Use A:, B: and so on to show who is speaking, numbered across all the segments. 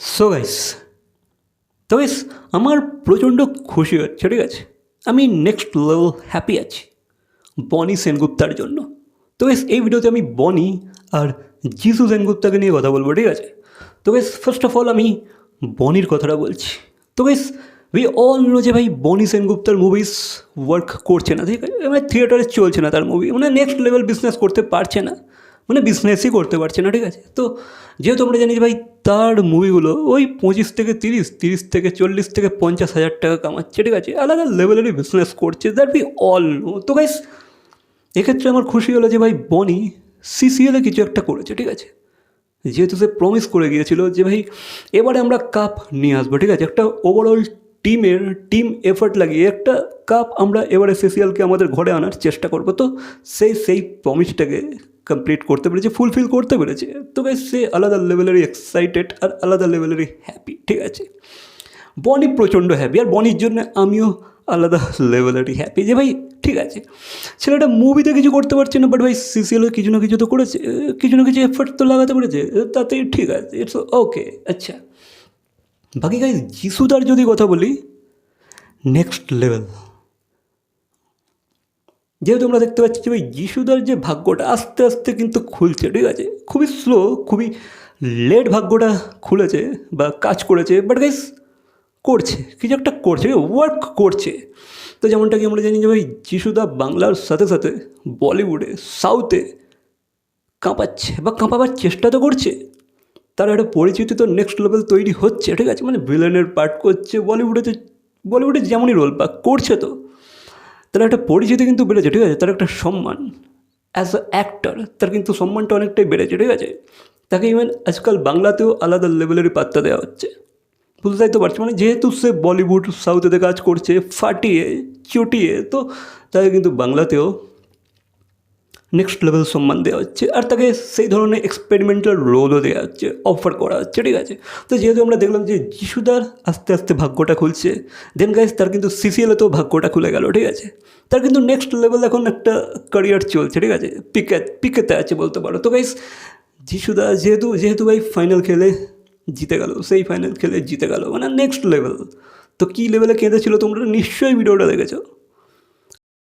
A: So guys তো guys আমার প্রচণ্ড খুশি হচ্ছে, ঠিক আছে? আমি নেক্সট লেভেল হ্যাপি আছি বনি সেনগুপ্তার জন্য। তো গাইস এই ভিডিওতে আমি বনি আর জিসু সেনগুপ্তাকে নিয়ে কথা বলব, ঠিক আছে? তো গাইস ফার্স্ট অফ অল আমি বনির কথাটা বলছি। তো গাইস উই অল নো যে ভাই বনি সেনগুপ্তার মুভিস ওয়ার্ক করছে না, ঠিক আছে? মানে থিয়েটারে চলছে না তার মুভি মানে নেক্সট লেভেল বিজনেস করতে পারছে না। মানে বিজনেসই করতে পারছে না, ঠিক আছে? তো যেহেতু আমরা জানি ভাই তার মুভিগুলো ওই পঁচিশ থেকে তিরিশ তিরিশ থেকে চল্লিশ থেকে পঞ্চাশ হাজার টাকা কামাচ্ছে, ঠিক আছে? আলাদা লেভেলেরই বিজনেস করছে দ্যাট বি অল তো গাইস এক্ষেত্রে আমার খুশি হলো যে ভাই বনি সিসিএলে কিছু একটা করেছে, ঠিক আছে? যেহেতু সে প্রমিস করে গিয়েছিল যে ভাই এবারে আমরা কাপ নিয়ে আসব, ঠিক আছে? একটা ওভারঅল টিমের টিম এফর্ট লাগিয়ে একটা কাপ আমরা এবারে সিসিএলকে আমাদের ঘরে আনার চেষ্টা করব। তো সেই সেই প্রমিসটাকে কমপ্লিট করতে পেরেছে ফুলফিল করতে পেরেছে। তো ভাই সে আলাদা লেভেলেরই এক্সাইটেড আর আলাদা লেভেলেরই হ্যাপি ঠিক আছে? বনি প্রচণ্ড হ্যাপি আর বনির জন্য আমিও আলাদা লেভেলেরই হ্যাপি যে ভাই, ঠিক আছে? ছেলেটা মুভিতে কিছু করতে পারছে না বাট ভাই সিসিএলে কিছু না কিছু তো করেছে, কিছু না কিছু এফর্ট তো লাগাতে পেরেছে তাতেই ঠিক আছে ইটস ওকে আচ্ছা। বাকি গাইজ যিশুদার যদি কথা বলি নেক্সট লেভেল যেহেতু আমরা দেখতে পাচ্ছি যে ওই যিশুদার যে ভাগ্যটা আস্তে আস্তে কিন্তু খুলছে, ঠিক আছে? খুবই স্লো খুবই লেট ভাগ্যটা খুলেছে বা কাজ করেছে বাট গাইস করছে, কিছু একটা করছে ওয়ার্ক করছে। তো যেমনটা কি আমরা জানি যে ভাই যিশুদা বাংলার সাথে সাথে বলিউডে সাউথে কাঁপাচ্ছে বা কাঁপাবার চেষ্টা তো করছে। তার একটা পরিচিতি তো নেক্সট লেভেল তৈরি হচ্ছে, ঠিক আছে? মানে ভিলেনের পার্ট করছে, বলিউডে তো, বলিউডে যেমনই রোল বা করছে তো। তার একটা পরিচিতি কিন্তু বেড়েছে, ঠিক আছে? তার একটা সম্মান। অ্যাজ আ অ্যাক্টর তার কিন্তু সম্মানটা অনেকটাই বেড়েছে, ঠিক আছে? তাকে ইভেন আজকাল বাংলাতেও আলাদা লেভেলেরই পাত্তা দেওয়া হচ্ছে। বুঝতেই তো পারছি? মানে যেহেতু সে বলিউড সাউথেতে কাজ করছে, ফাটিয়ে, চটিয়ে, তো তাকে কিন্তু বাংলাতেও নেক্সট লেভেল সম্মান দেওয়া হচ্ছে আর তাকে সেই ধরনের এক্সপেরিমেন্টাল রোলও দেওয়া হচ্ছে অফার করা হচ্ছে, ঠিক আছে? তো যেহেতু আমরা দেখলাম যে যিশুদার আস্তে আস্তে ভাগ্যটা খুলছে দেন গাইজ তার কিন্তু সিসিএলে তো ভাগ্যটা খুলে গেল, ঠিক আছে? তার কিন্তু নেক্সট লেভেল এখন একটা ক্যারিয়ার চলছে, ঠিক আছে? পিকে, পিকেতে আছে বলতে পারো। তো গাইজ যিশুদা যেহেতু যেহেতু ভাই ফাইনাল খেলে জিতে গেল, সেই ফাইনাল খেলে জিতে গেল মানে নেক্সট লেভেল তো কী লেভেলে কেঁদেছিল তোমরা? নিশ্চয়ই ভিডিওটা দেখেছ।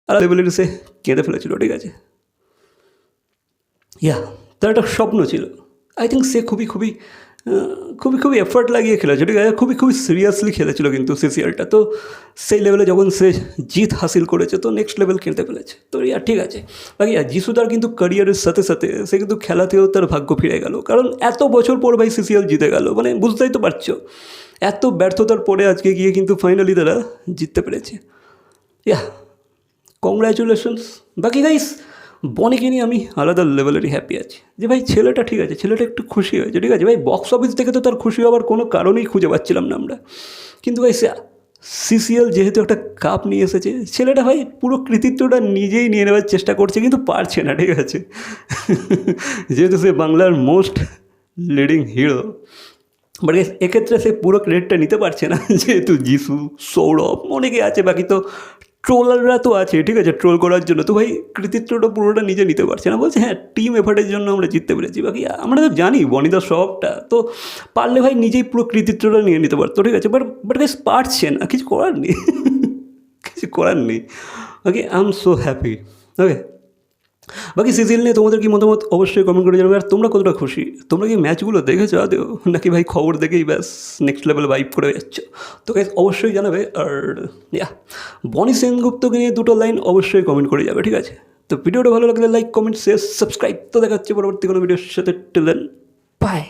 A: আর লেভেলের সে কেঁদে ফেলেছিল, ঠিক আছে? ইয়া তার একটা স্বপ্ন ছিল। আই থিঙ্ক সে খুবই খুবই খুবই খুবই এফার্ট লাগিয়ে খেলেছে। ঠিক আছে? খুবই খুবই সিরিয়াসলি খেলেছিল কিন্তু সিসিএলটা তো সেই লেভেলে যখন সে জিত হাসিল করেছে, তো নেক্সট লেভেল খেলতে পেরেছে তো ইয়া ঠিক আছে। বাকি ইয়া যিশুদার কিন্তু ক্যারিয়ারের সাথে সাথে সে কিন্তু খেলাতেও তার ভাগ্য ফিরে গেল। কারণ এত বছর পর ভাই সিসিএল জিতে গেল। মানে বুঝতেই তো পারছ, এত ব্যর্থতার পরে আজকে গিয়ে কিন্তু ফাইনালি তারা জিততে পেরেছে। ইয়া কংগ্রাচুলেশনস বাকি গাইস বনিকে নিয়ে আমি আলাদা লেভেলেরই হ্যাপি আছি। যে ভাই, ছেলেটা ঠিক আছে, ছেলেটা একটু খুশি হয়েছে, ঠিক আছে? ভাই বক্স অফিস থেকে তো তার খুশি হওয়ার কোনো কারণেই খুঁজে পাচ্ছিলাম না আমরা। কিন্তু ভাই সিসিএল যেহেতু একটা কাপ নিয়ে এসেছে, ছেলেটা ভাই পুরো কৃতিত্বটা নিজেই নিয়ে নেওয়ার চেষ্টা করছে, কিন্তু পারছে না, ঠিক আছে? যেহেতু সে বাংলার মোস্ট লিডিং হিরো বাট এক্ষেত্রে সে পুরো ক্রেডিটটা নিতে পারছে না, যেহেতু যিশু সৌরভ, অনেকে আছে, বাকি তো ট্রোলাররা তো আছে, ঠিক আছে? ট্রোল করার জন্য। তো ভাই, কৃতিত্বটা পুরোটা নিজে নিতে পারছে না। বলছে হ্যাঁ টিম এফার্টের জন্য আমরা জিততে পেরেছি। বাকি আমরা তো জানি বনিদা সবটা। তো পারলে ভাই নিজেই পুরো কৃতিত্বটা নিয়ে নিতে পারতো, ঠিক আছে? বাট বাট গাইস পারছে না। কিছু করার নেই। কিছু করার নেই। Okay I am so happy okay বাকি সিজিল নিয়ে তোমাদের কি মতামত? অবশ্যই কমেন্ট করে জানাবে। আর তোমরা কতটা খুশি? তোমরা কি ম্যাচগুলো দেখেছ আদেও? নাকি ভাই খবর দেখেই ব্যাস নেক্সট লেভেল বাইপ করে যাচ্ছ? তো গাইজ অবশ্যই জানাবে। আর ইয়া, বনি সেনগুপ্তকে নিয়ে দুটো লাইন অবশ্যই কমেন্ট করে যাবে, ঠিক আছে? তো ভিডিওটা ভালো লাগলে লাইক কমেন্ট শেয়ার সাবস্ক্রাইব তো দেখাচ্ছে পরবর্তী কোনো ভিডিওর সাথে। টেলেন বাই